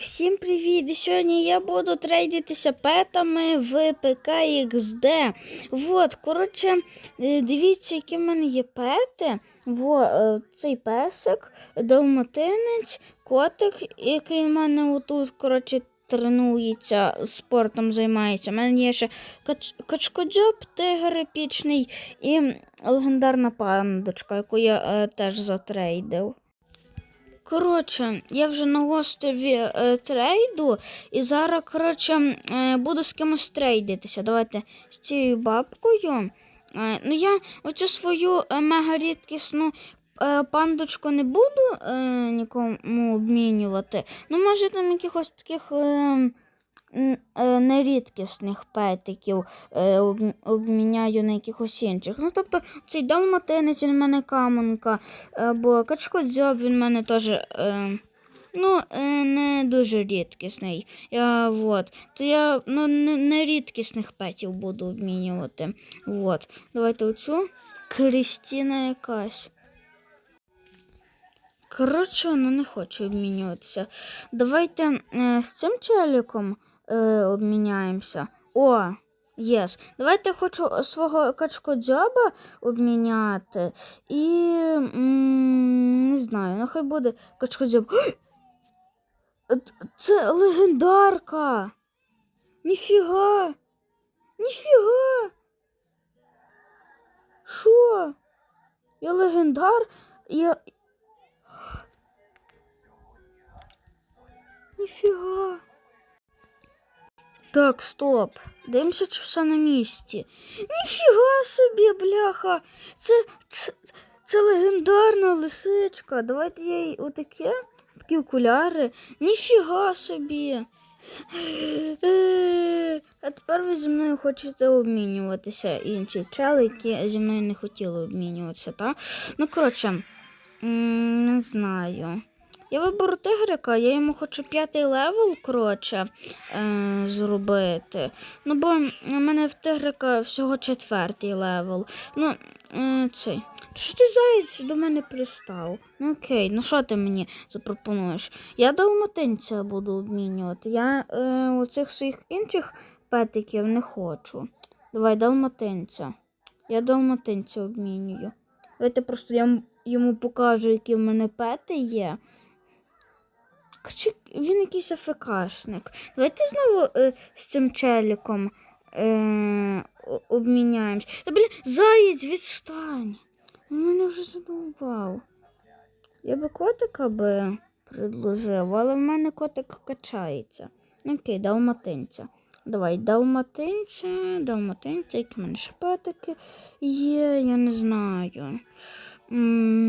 Всім привіт! Сьогодні я буду трейдитися петами в ПКXD. Вот, коротше, е, дивіться, які в мене є пети. Во, е, цей песик, далматинець, котик, який в мене отут, коротше, тренується, спортом займається. У мене є ще кач... качкодзьоб, тигр епічний і легендарна пандочка, яку я е, теж затрейдив. Коротше, я вже на острові е, трейду, і зараз, коротше, е, буду з кимось трейдитися. Давайте з цією бабкою. Е, ну, я оцю свою е, мега рідкісну е, пандочку не буду е, нікому обмінювати. Ну, може, там якихось таких. Е, нерідкісних петиків е, обміняю на якихось інших. Ну, тобто, цей далматинець він в мене камонка, або качкодзьоб він в мене теж. Е, Ну, е, не дуже рідкісний. Я, вот. То я ну, не, не рідкісних петів буду обмінювати. Вот. Давайте оцю Крістіна якась. Коротше, вона не хоче обмінюватися. Давайте е, з цим челіком е, обміняємося. О, єс. Давайте хочу свого качкодзьоба обміняти. І м, не знаю, ну хай буде качкодзьоб. Це легендарка. Ніфіга. Ніфіга. Що? Я легендар? Я. Ніфіга. Так, стоп. Дивимося, чи все на місці. Ніфіга собі, бляха. Це, це, це легендарна лисичка. Давайте я їй отаке, такі окуляри. Ніфіга собі. Е, А тепер ви зі мною хочете обмінюватися інші чели, які зі мною не хотіли обмінюватися, так? Ну, коротше, не знаю. Я виберу тигрика, я йому хочу п'ятий левел, коротше, е, зробити. Ну, бо в мене в тигрика всього четвертий левел. Ну, е, цей. Що ти заєць до мене пристав? Ну окей, ну що ти мені запропонуєш? Я далматинця буду обмінювати. Я е, оцих своїх інших петиків не хочу. Давай далматинця. Я далматинця обмінюю. Давайте просто я йому покажу, які в мене пети є. Короче, він якийсь АФКшник. Давайте знову е, з цим челіком е, обміняємось. Та блін, заєць, відстань. Він мене вже задовбав. Я би котика би предложив, але в мене котик качається. Окей, далматинця. Давай, далматинця, далматинця, які в мене шпатики є, я не знаю. м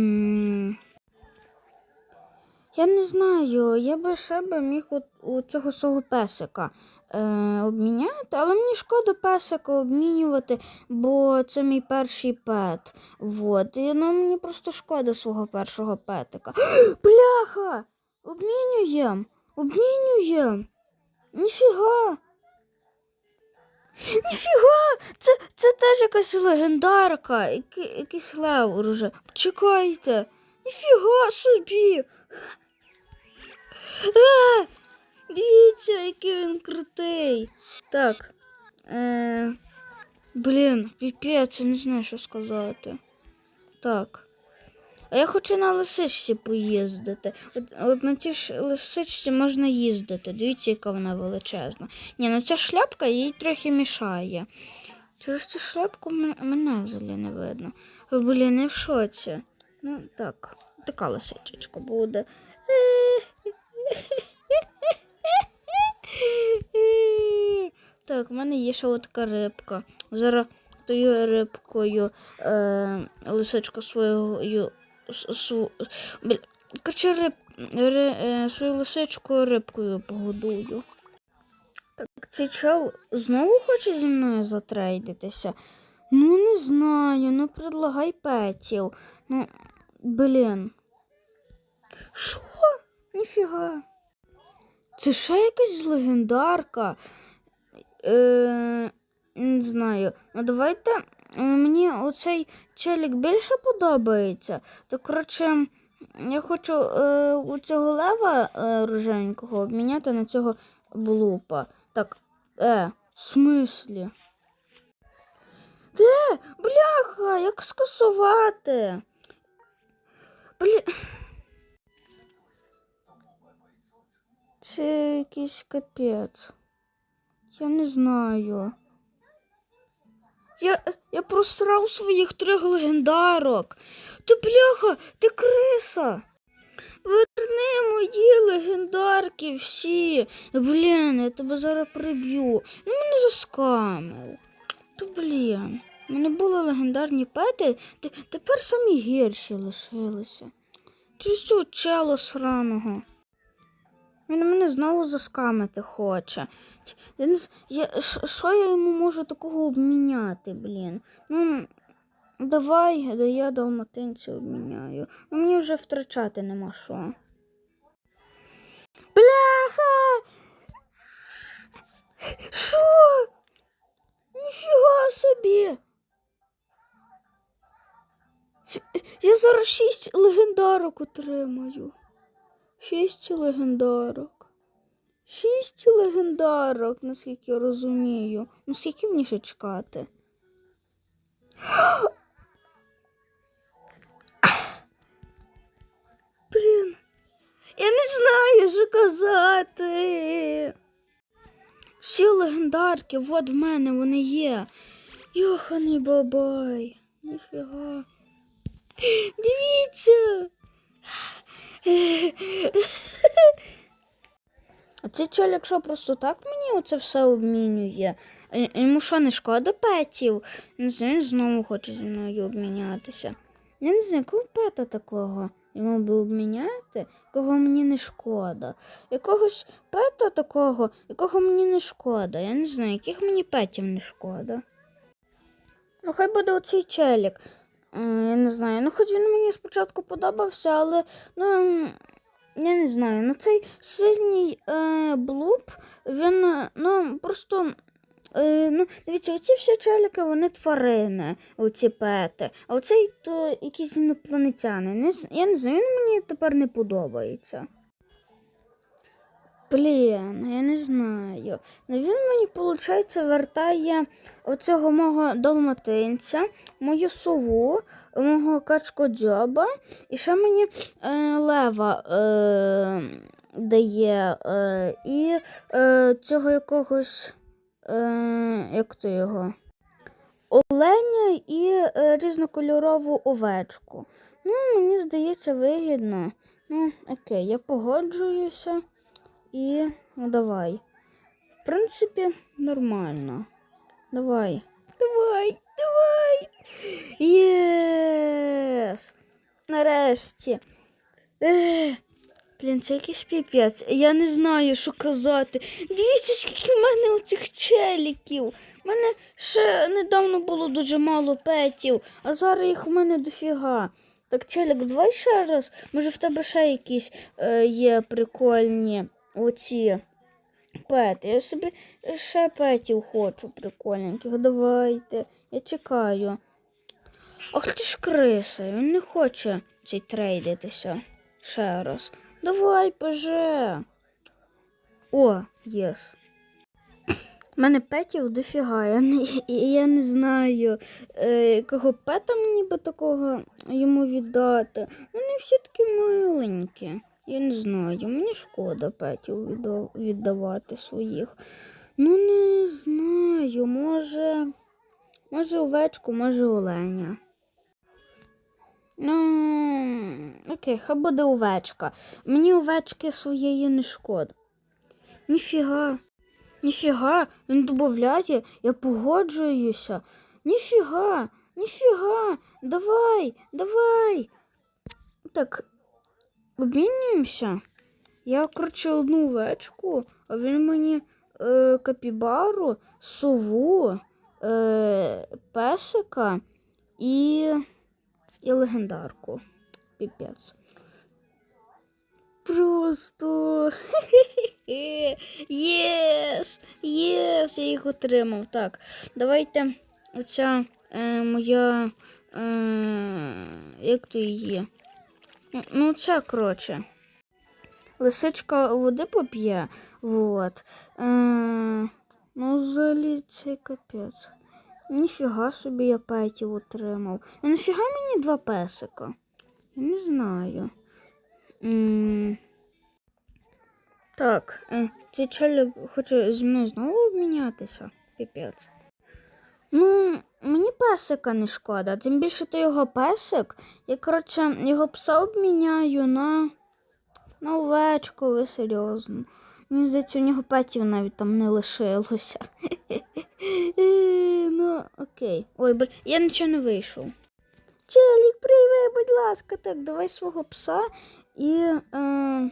я не знаю, я би ще би міг у, у цього свого песика е, обміняти, але мені шкода песика обмінювати, бо це мій перший пет. Вот. І ну, мені просто шкода свого першого петика. Бляха! Обмінюєм! Обмінюєм! Ніфіга! Ніфіга! Це, це теж якась легендарка, який, якийсь левр уже. Почекайте! Ніфіга собі! Дивіться, який він крутий. Так. Е, блін, піпець, я не знаю, що сказати. Так. А я хочу на лисичці поїздити. От, от на цій ж лисичці можна їздити. Дивіться, яка вона величезна. Ні, ну ця шляпка їй трохи мішає. Через цю шляпку мене взагалі не видно. Ви, Блін, я в шоці. Ну, так, така лисичечка буде. Так, в мене є ще от така рибка. Зараз тою рибкою е, лисичка свою. су- бля, Короче, риб, ри, е, свою лисичку рибкою погодую. Так, цей чел знову хоче зі мною затрейдитися? Ну, не знаю, ну предлагай петів. Ну, блін. Що? Ніфіга. Це ще якась легендарка. Е, не знаю. Ну давайте. е, Мені оцей челік більше подобається. То, коротше, я хочу е, у цього лева е, роженького обміняти на цього блупа. Так, е, в смислі? Де? Бляха, як скасувати? Бля. Це якийсь капець. Я не знаю. Я, я просрав своїх трьох легендарок. Ти бляха, ти криса. Верни мої легендарки всі. Блін, я тебе зараз приб'ю. Ну мене заскамив. То блін. У мене були легендарні пети, те- тепер самі гірші лишилися. Через цього чела сраного. Він мене знову заскамити хоче. Я я, що я йому можу такого обміняти, блін? Ну, давай, да я далматинця обміняю. Ну, мені вже втрачати нема що. Бляха! Що? Ніфіга собі! Я зараз шість легендарок отримаю. Шість легендарок. Шість легендарок, наскільки я розумію. Ну скільки мені ще чекати? Блін. Я не знаю, що казати. Всі легендарки, от в мене вони є. Йоханий бабай. Ніфіга. Дивіться. А цей чоль, якщо просто так мені оце все обмінює, йому що не шкода петів? Він знову хоче зі мною обмінятися. Я не знаю, якого пета такого йому би обміняти, якого мені не шкода. Якогось пета такого, якого мені не шкода. Я не знаю, яких мені петів не шкода. Ну, хай буде оцей челік. Я не знаю. Ну, хоч він мені спочатку подобався, але ну, я не знаю. Ну, цей синій е, блуп, він е, ну, просто. Е, ну, дивіться, оці всі челіки, вони тварини, оці пети. А оцей то якісь інопланетяни. Не, я не знаю, він мені тепер не подобається. Блін, я не знаю. Ну він мені, виходить, вертає оцього мого далматинця, мою сову, мого качкодзьоба, і ще мені е, лева е, дає, е, і е, цього якогось, е, як то його? Оленя і е, різнокольорову овечку. Ну, мені здається, вигідно. Ну, окей, я погоджуюся. І ну давай. В принципі, нормально. Давай. Давай, давай. Єс. Нарешті. Ех. Блін, це якийсь піпець. Я не знаю, що казати. Дивіться, скільки в мене оцих челіків. У мене ще недавно було дуже мало петів, а зараз їх у мене дофіга. Так, челік, давай ще раз. Може в тебе ще якісь е, є прикольні оці пети. Я собі ще петів хочу прикольненьких. Давайте. Я чекаю. Ах ти ж криса, він не хоче цей трейдитися. Ще раз. Давай, поже. О, єс. У мене петів дофіга. Я не, я не знаю, е, якого пета мені би такого йому віддати. Вони всі такі миленькі. Я не знаю, мені шкода петів віддавати своїх. Ну, не знаю, може. Може овечку, може оленя. Ну, окей, хай буде овечка. Мені овечки своєї не шкода. Ніфіга. Ніфіга, він додає, я погоджуюся. Ніфіга, ніфіга, давай, давай. Так, обмінюємося. Я, коротше, одну овечку, а він мені е, капібару, сову, е, песика і, і легендарку. Піпець. Просто. Єс! Єс! Я їх отримав. Так, давайте оця е, моя. Е, як то її? Ну, це коротше. Лисичка води поп'є. Вот. Е, ну, взагалі це капець. Ніфіга собі я петів отримав. Ну нафіга мені два песика? Я не знаю. м Так, е, цей челік хоче зі мною знову обмінятися. Піпець. Песика не шкода, тим більше то його песик. Я, коротше, його пса обміняю на, на овечку, ви серйозно. Мені здається, у нього петів навіть там не лишилося. Ну, окей. Ой, бл... я нічого не вийшов. Челік, прийми, будь ласка, так, давай свого пса і е,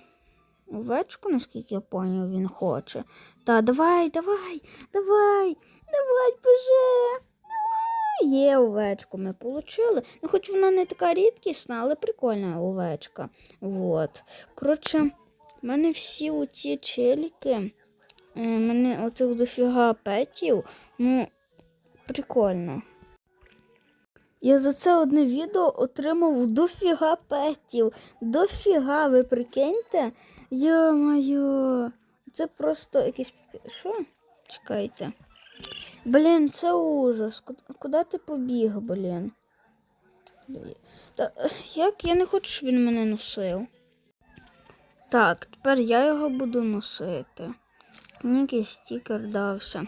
овечку, наскільки я поняв, він хоче. Та, давай, давай, давай, давай, боже. Є овечку, ми отримали. Ну, хоч вона не така рідкісна, але прикольна овечка. Вот. Коротше, в мене всі оці челіки, е, мене оцих дофіга петів, ну, прикольно. Я за це одне відео отримав дофіга петів. Дофіга, ви прикиньте? Йо-моє, це просто якийсь. Що? Чекайте. Блін, це ужас. Куди, ти побіг, блін? Та як я не хочу, щоб він мене носив. Так, тепер я його буду носити. Мені якийсь стікер дався.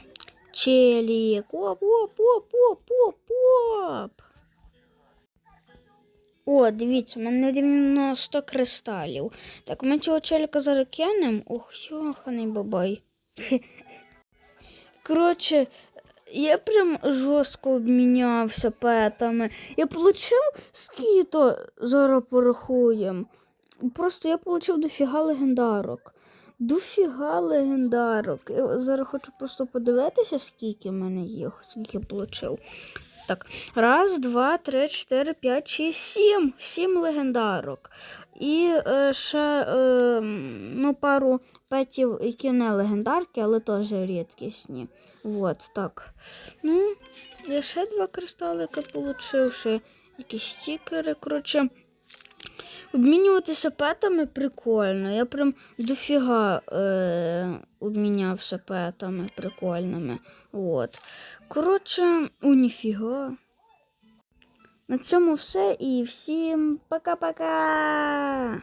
Челік. Оп, оп, оп, оп, оп, оп. О, дивіться, в мене рівно 100 кристалів. Так, ми цього челіка зараз. Ох, йоханий бабай. Коротше, я прям жорстко обмінявся петами. Я отримав скільки то зараз порахуємо. Просто я получив дофіга легендарок. Дофіга легендарок. Я зараз хочу просто подивитися, скільки в мене їх, скільки я получив. Так, раз, два, три, чотири, п'ять, шість, сім. Сім легендарок. І е, ще е, ну, пару петів, які не легендарки, але теж рідкісні. Вот, так. Ну, я ще два кристалика получив, ще якісь стікери. Коротше, обмінюватися петами прикольно. Я прям дофіга е, обмінявся петами прикольними. От. Коротше, у. На цьому все і всім пока-пока!